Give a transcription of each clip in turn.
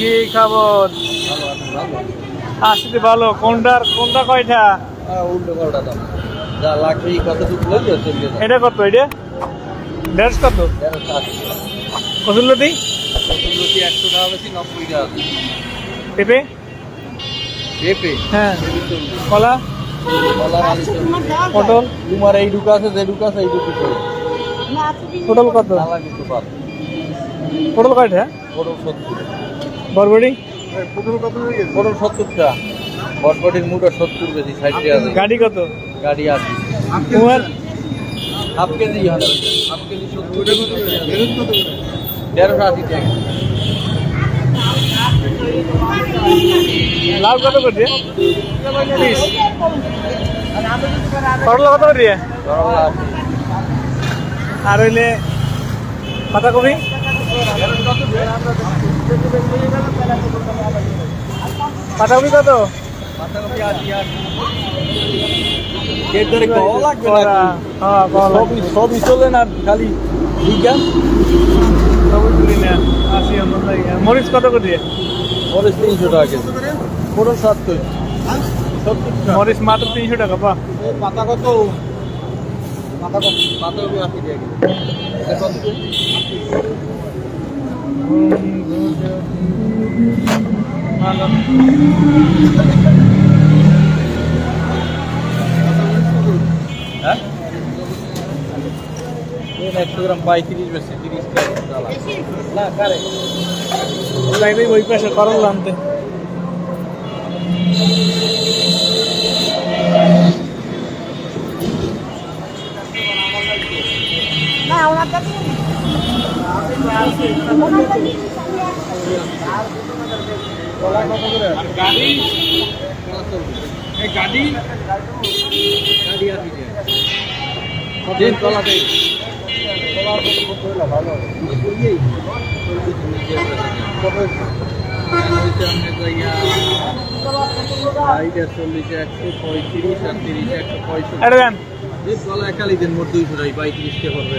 কি খবর? আসতে ভালো কোনটার কোনটা কয়টা? উল্টো করাটা দাম। যা লাগবে এই কতটুকু লইলে চলিয়ে যাবে এটা কত এটা? দেড়শ কত? কসুল্লতি একশো টাকা বেশি নব্বই টাকা পেঁপে? পেঁপে? হ্যাঁ। কলা? পটল? তোমার এই ঢুকা আছে যে ঢুকা আছে এই ঢুকি পটল কত? পটল কয়টা? পটল সত্তর। বরবড়ি পটল সত্তরটা। বটবটির মুটা সত্তর বেশি ষাট টাকা দেয়। গাড়ি কত? গাড়ি আছে। Half KG. হবে হাফ কেজি সত্তর। দেড়শো আশি টাকা। লাউ কত করে? করলা কত করে? আর হইলে পাতাকপি? পাতাকপি কত? হ্যাঁ সবই চলে না খালি বিজ্ঞান? মরিচ কত করে? দিয়ে মরিচ তিনশো টাকা কেজি। পটল সত্তর। মরিচ মাত্র তিনশো টাকা পা পাতা কত? পাতা কত? পাতাকপি আশি টাকা একশো গ্রাম পঁয়ত্রিশ বেশি তিরিশ। না কারে লাইনে ওই পাশে করল আনতে না ওনার কাছে গাড়ি গাড়ি হলো ভালো এটা দেন যে গলা একালি দেন মোট দুইশো কে করবে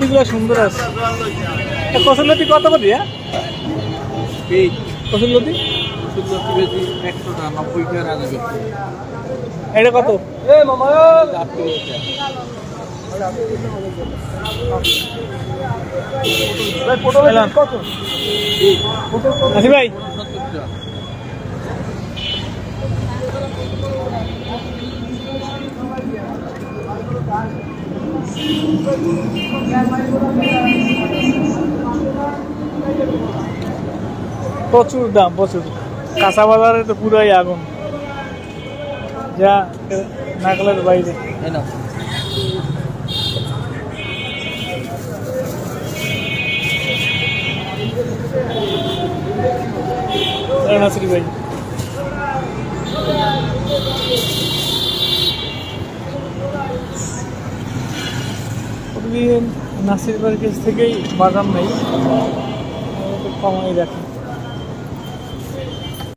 দিগুলো সুন্দর আছে। দি কত করে হ্যাঁ পেজ পছন্দ দি সুন্দর বেশি একশো টাকা নব্বই টাকা রাখা যাবে এটা কত এ মামা আটকে এলাম। আসি ভাই সত্তর টাকা প্রচুর দাম প্রচুর। কাঁচা বাজারে তো পুরাই আগুন। যা নাকলের বাইরে। না ভাই নাসির ভাইয়ের কাছ থেকেই বাদাম নেই। কমাই রাখি